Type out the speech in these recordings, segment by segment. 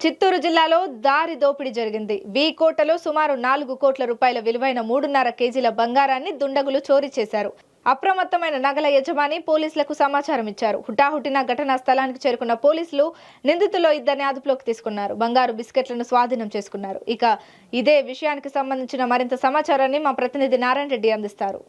చిత్తూరు జిల్లాలో దారి దోపిడీ జరిగింది. వి కోటలో సుమారు నాలుగు కోట్ల రూపాయల విలువైన మూడున్నర కేజీల బంగారాన్ని దుండగులు చోరీ చేశారు. అప్రమత్తమైన నగల యజమాని పోలీసులకు సమాచారం ఇచ్చారు. హుటాహుటిన ఘటనా స్థలానికి చేరుకున్న పోలీసులు నిందితుల్లో ఇద్దరిని అదుపులోకి తీసుకున్నారు. బంగారు బిస్కెట్లను స్వాధీనం చేసుకున్నారు. ఇక ఇదే విషయానికి సంబంధించిన మరింత సమాచారాన్ని మా ప్రతినిధి నారాయణ రెడ్డి అందిస్తారు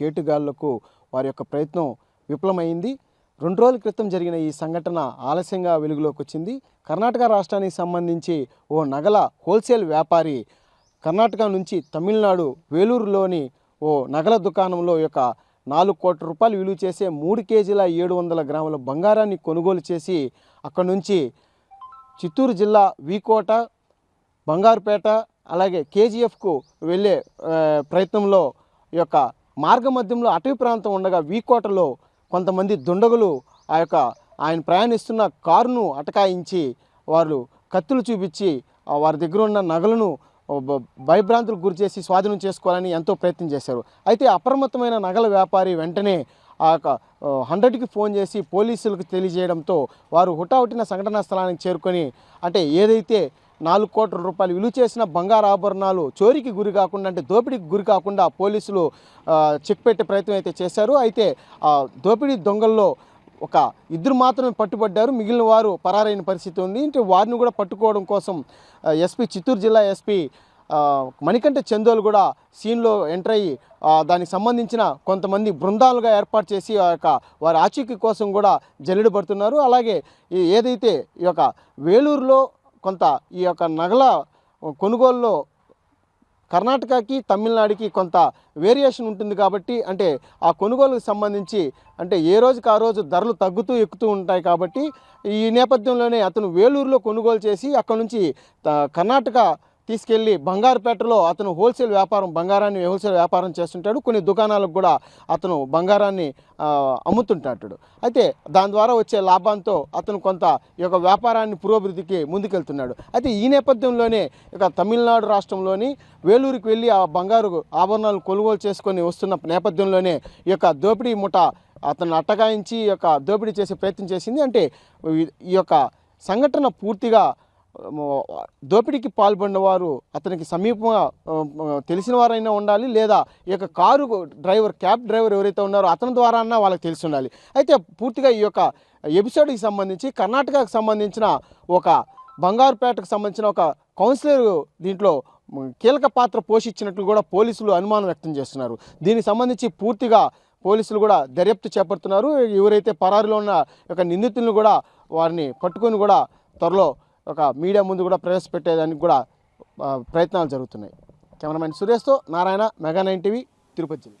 కేటుగాళ్ళకు వారి యొక్క ప్రయత్నం విఫలమైంది. రెండు రోజుల క్రితం జరిగిన ఈ సంఘటన ఆలస్యంగా వెలుగులోకి వచ్చింది కర్ణాటక రాష్ట్రానికి సంబంధించి ఓ నగల హోల్సేల్ వ్యాపారి కర్ణాటక నుంచి తమిళనాడు వేలూరులోని ఓ నగల దుకాణంలో యొక్క నాలుగు కోట్ల రూపాయలు విలువ చేసే మూడు కేజీల ఏడు వందల గ్రాముల బంగారాన్ని కొనుగోలు చేసి అక్కడి నుంచి చిత్తూరు జిల్లా వీకోట బంగారుపేట అలాగే కేజీఎఫ్కు వెళ్ళే ప్రయత్నంలో యొక్క మార్గ మధ్యంలో అటవీ ప్రాంతం ఉండగా వీకోటలో కొంతమంది దుండగులు ఆ యొక్క ఆయన ప్రయాణిస్తున్న కారును అటకాయించి వారు కత్తులు చూపించి వారి దగ్గర ఉన్న నగలను భయభ్రాంతులకు గురి చేసి స్వాధీనం చేసుకోవాలని ఎంతో ప్రయత్నం చేశారు. అయితే అప్రమత్తమైన నగల వ్యాపారి వెంటనే ఆ యొక్క హండ్రెడ్కి ఫోన్ చేసి పోలీసులకు తెలియజేయడంతో వారు హుటాహుటిన సంఘటనా స్థలానికి చేరుకొని అంటే ఏదైతే నాలుగు కోట్ల రూపాయలు విలువ చేసిన బంగారు ఆభరణాలు చోరీకి గురి కాకుండా అంటే దోపిడీకి గురి కాకుండా పోలీసులు చెక్ పెట్టే ప్రయత్నం అయితే చేశారు. అయితే ఆ దోపిడీ దొంగల్లో ఒక ఇద్దరు మాత్రమే పట్టుబడ్డారు. మిగిలిన వారు పరారైన పరిస్థితి ఉంది. అంటే వారిని కూడా పట్టుకోవడం కోసం ఎస్పీ చిత్తూరు జిల్లా ఎస్పీ మణికంఠ చందోలు కూడా సీన్లో ఎంటర్ అయ్యి దానికి సంబంధించిన కొంతమంది బృందాలుగా ఏర్పాటు చేసి ఆ యొక్క వారి ఆచూకీ కోసం కూడా జల్లుడు పడుతున్నారు. అలాగే ఏదైతే ఈ యొక్క వేలూరులో కొంత ఈ యొక్క నగల కొనుగోలులో కర్ణాటకకి తమిళనాడుకి కొంత వేరియేషన్ ఉంటుంది కాబట్టి అంటే ఆ కొనుగోలుకు సంబంధించి అంటే ఏ రోజుకి ఆ రోజు ధరలు తగ్గుతూ ఎక్కుతూ ఉంటాయి కాబట్టి ఈ నేపథ్యంలోనే అతను వేలూరులో కొనుగోలు చేసి అక్కడ నుంచి కర్ణాటక తీసుకెళ్ళి బంగారుపేటలో అతను హోల్సేల్ వ్యాపారం బంగారాన్ని హోల్సేల్ వ్యాపారం చేస్తుంటాడు. కొన్ని దుకాణాలకు కూడా అతను బంగారాన్ని అమ్ముతుంటాడు. అయితే దాని ద్వారా వచ్చే లాభంతో అతను కొంత ఈ యొక్క వ్యాపారాన్ని పురోభివృద్ధికి ముందుకెళ్తున్నాడు. అయితే ఈ నేపథ్యంలోనే ఇక తమిళనాడు రాష్ట్రంలోని వేలూరుకి వెళ్ళి ఆ బంగారు ఆభరణాలు కొనుగోలు చేసుకొని వస్తున్న నేపథ్యంలోనే ఈ యొక్క దోపిడీ ముఠ అతను అట్టగాయించి ఈ యొక్క దోపిడీ చేసే ప్రయత్నం చేసింది. అంటే ఈ- యొక్క సంఘటన పూర్తిగా దోపిడీకి పాల్పడిన వారు అతనికి సమీపంగా తెలిసిన వారైనా ఉండాలి లేదా ఈ యొక్క కారు డ్రైవర్ క్యాబ్ డ్రైవర్ ఎవరైతే ఉన్నారో అతని ద్వారా అన్నా వాళ్ళకి తెలిసి ఉండాలి అయితే పూర్తిగా ఈ యొక్క ఎపిసోడ్కి సంబంధించి కర్ణాటకకు సంబంధించిన ఒక బంగారుపేటకు సంబంధించిన ఒక కౌన్సిలర్ దీంట్లో కీలక పాత్ర పోషించినట్లు కూడా పోలీసులు అనుమానం వ్యక్తం చేస్తున్నారు. దీనికి సంబంధించి పూర్తిగా పోలీసులు కూడా దర్యాప్తు చేపడుతున్నారు. ఎవరైతే పరారులో ఉన్న యొక్క నిందితులను కూడా వారిని పట్టుకొని కూడా త్వరలో ఒక మీడియా ముందు కూడా ప్రవేశపెట్టేదానికి కూడా ప్రయత్నాలు జరుగుతున్నాయి. Cameraman సురేష్తో Narayana mega nine TV Tirupati జిల్లా.